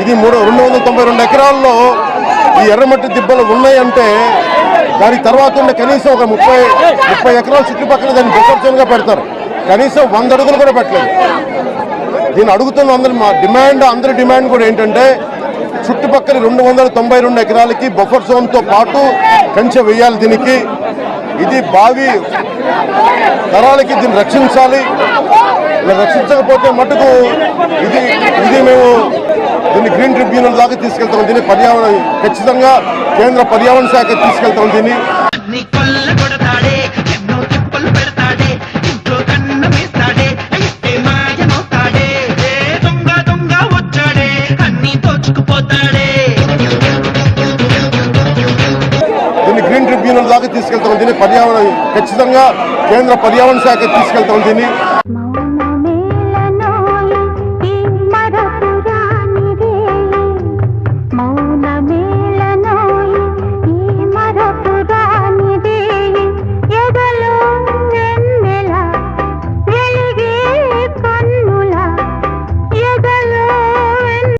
ఇది మూడు రెండు వందల తొంభై రెండు ఎకరాల్లో ఈ ఎర్రమట్టి దిబ్బలు ఉన్నాయంటే దాని తర్వాత ఉన్న కనీసం ఒక ముప్పై ముప్పై ఎకరాల చుట్టుపక్కల దాన్ని బొక్కర్ పెడతారు. కనీసం వంద అడుగులు కూడా పెట్టలేదు. దీన్ని అడుగుతున్న అందరి మా డిమాండ్ అందరి డిమాండ్ కూడా ఏంటంటే చుట్టుపక్కల రెండు వందల తొంభై రెండు ఎకరాలకి బఫర్ జోన్తో పాటు కంచె వేయాలి దీనికి. ఇది బావి తరాలకి దీన్ని రక్షించాలి. రక్షించకపోతే మటుకు ఇది ఇది మేము దీన్ని గ్రీన్ ట్రిబ్యునల్ దాకా తీసుకెళ్తాం. దీన్ని పర్యావరణ ఖచ్చితంగా కేంద్ర పర్యావరణ శాఖ తీసుకెళ్తాం దీన్ని. గ్రీన్ ట్రిబ్యునల్ దాకా తీసుకెళ్తాం. దీన్ని పర్యావరణ ఖచ్చితంగా కేంద్ర పర్యావరణ శాఖ తీసుకెళ్తాం దీన్ని. மௌன